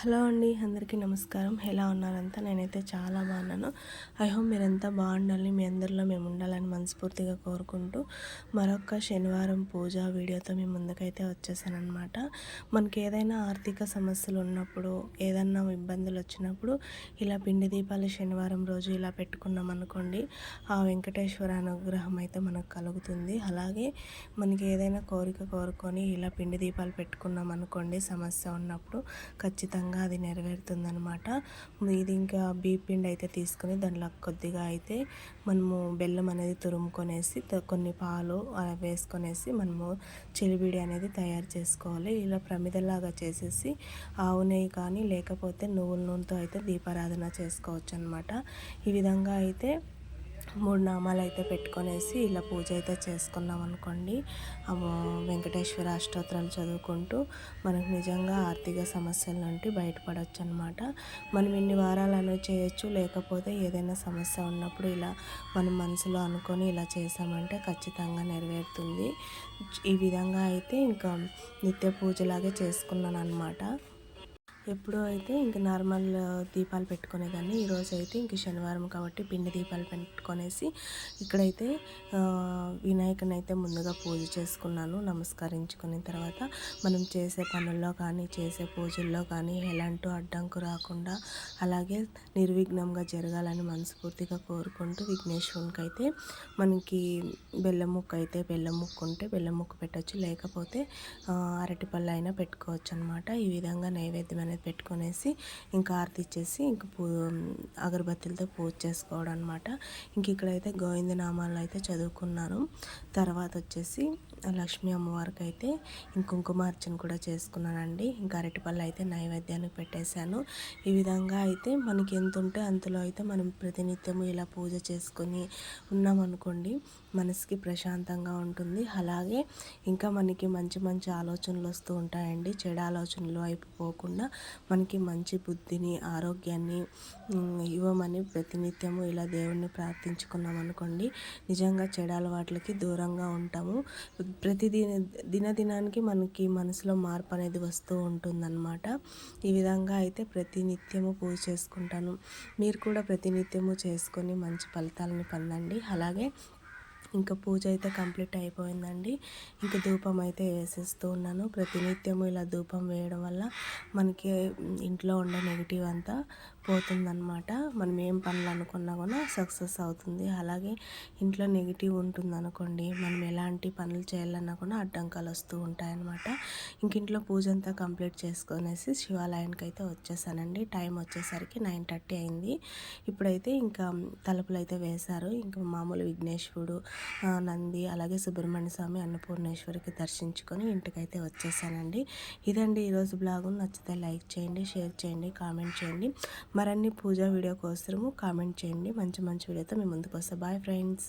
Hello అండి అందరికీ నమస్కారం. ఎలా ఉన్నారంతా? నేనైతే చాలా బాగున్నాను. ఐ హోప్ మీరంతా బాగుండాలి మీ అందరిలో మేము ఉండాలని మనస్ఫూర్తిగా కోరుకుంటూ మరొక శనివారం పూజ వీడియోతో మీ ముందుకైతే వచ్చేసానమాట మనకి ఏదైనా ఆర్థిక సమస్యలు ఉన్నప్పుడు ఏదన్నా ఇబ్బందులు వచ్చినప్పుడు ఇలా పిండి దీపాలు శనివారం రోజు ఇలా పెట్టుకున్నాం అనుకోండి ఆ వెంకటేశ్వర అనుగ్రహం అయితే మనకు కలుగుతుంది. అలాగే మనకి ఏదైనా కోరిక కోరుకొని ఇలా పిండి దీపాలు పెట్టుకున్నాం అనుకోండి సమస్య ఉన్నప్పుడు ఖచ్చితంగా ఖచ్చితంగా అది నెరవేరుతుందనమాట ఇది ఇంకా బీపిండి అయితే తీసుకొని దాంట్లో కొద్దిగా అయితే మనము బెల్లం అనేది తురుముకొనేసి కొన్ని పాలు అలా వేసుకొనేసి మనము చెలిబిడి అనేది తయారు చేసుకోవాలి. ఇలా ప్రమిదలాగా చేసేసి ఆవు నెయ్యి కానీ లేకపోతే నువ్వుల నూనెతో అయితే దీపారాధన చేసుకోవచ్చు అనమాట ఈ విధంగా అయితే మూడు నామాలు అయితే పెట్టుకొనేసి ఇలా పూజ అయితే చేసుకున్నాం అనుకోండి. వెంకటేశ్వర అష్టోత్తరాలు చదువుకుంటూ మనకు నిజంగా ఆర్థిక సమస్యల నుండి బయటపడవచ్చు అనమాట మనం ఇన్ని వారాలను చేయొచ్చు లేకపోతే ఏదైనా సమస్య ఉన్నప్పుడు ఇలా మనం మనసులో అనుకొని ఇలా చేసామంటే ఖచ్చితంగా నెరవేరుతుంది. ఈ విధంగా అయితే ఇంకా నిత్య పూజలాగే చేసుకున్నాను అనమాట ఎప్పుడూ అయితే ఇంక నార్మల్ దీపాలు పెట్టుకునేదాన్ని. ఈరోజు అయితే ఇంక శనివారం కాబట్టి పిండి దీపాలు పెట్టుకొనేసి ఇక్కడైతే వినాయకుని అయితే ముందుగా పూజ చేసుకున్నాను నమస్కరించుకున్న తర్వాత మనం చేసే పనుల్లో కానీ చేసే పూజల్లో కానీ ఎలాంటి అడ్డంకు రాకుండా అలాగే నిర్విఘ్నంగా జరగాలని మనస్ఫూర్తిగా కోరుకుంటూ విఘ్నేశ్వరునికి అయితే మనకి బెల్లం ముక్క అయితే బెల్లం ముక్క ఉంటే బెల్లం ముక్క పెట్టచ్చు. లేకపోతే అరటిపళ్ళు అయినా పెట్టుకోవచ్చు అనమాట ఈ విధంగా నైవేద్యం అనేది పెట్టుకునేసి ఇంకా ఆర్తి ఇచ్చేసి ఇంక పూ అగరబత్తులతో పూజ చేసుకోవడం అనమాట ఇంక ఇక్కడైతే గోవింద నామాలు అయితే చదువుకున్నాను. తర్వాత వచ్చేసి లక్ష్మీ అమ్మవారికి అయితే కుంకుమార్చన కూడా చేసుకున్నానండి. ఇంకా అరటిపళ్ళు అయితే నైవేద్యానికి పెట్టేశాను. ఈ విధంగా అయితే మనకి ఎంత ఉంటే అంతలో అయితే మనం ప్రతినిత్యము ఇలా పూజ చేసుకొని ఉన్నామనుకోండి మనసుకి ప్రశాంతంగా ఉంటుంది. అలాగే ఇంకా మనకి మంచి మంచి ఆలోచనలు వస్తూ ఉంటాయండి. చెడు ఆలోచనలు అయిపోకుండా మనకి మంచి బుద్ధిని ఆరోగ్యాన్ని ఇవ్వమని ప్రతినిత్యము ఇలా దేవుణ్ణి ప్రార్థించుకున్నాం అనుకోండి నిజంగా చెడు అలవాట్లకి దూరంగా ఉంటాము. ప్రతి దిన దినదినానికి మనకి మనసులో మార్పు అనేది వస్తూ ఉంటుందన్నమాట. ఈ విధంగా అయితే ప్రతినిత్యము పూజ చేసుకుంటాను. మీరు కూడా ప్రతినిత్యము చేసుకొని మంచి ఫలితాలను పొందండి. అలాగే ఇంకా పూజ అయితే కంప్లీట్ అయిపోయిందండి. ఇంకా ధూపం అయితే వేసేస్తూ ఉన్నాను. ప్రతినిత్యము ఇలా ధూపం వేయడం వల్ల మనకి ఇంట్లో ఉండే నెగిటివ్ అంతా పోతుందన్నమాట మనం ఏం పనులు అనుకున్నా కూడా సక్సెస్ అవుతుంది. అలాగే ఇంట్లో నెగిటివ్ ఉంటుంది అనుకోండి మనం ఎలాంటి పనులు చేయాలన్నా కూడా అడ్డంకాలు వస్తూ ఉంటాయన్నమాట. ఇంక ఇంట్లో పూజ అంతా కంప్లీట్ చేసుకునేసి శివాలయానికి అయితే వచ్చేసానండి. టైం వచ్చేసరికి నైన్ థర్టీ అయింది. ఇప్పుడైతే ఇంకా తలుపులు అయితే వేశారు. ఇంకా మామూలు విఘ్నేశ్వరుడు నంది అలాగే సుబ్రహ్మణ్య స్వామి అన్నపూర్ణేశ్వరికి దర్శించుకొని ఇంటికైతే వచ్చేసానండి. ఇదండి ఈరోజు బ్లాగు. నచ్చితే లైక్ చేయండి షేర్ చేయండి కామెంట్ చేయండి. మరిన్ని పూజా వీడియో కోసము కామెంట్ చేయండి. మంచి మంచి వీడియోతో మీ ముందుకు వస్తా. Bye friends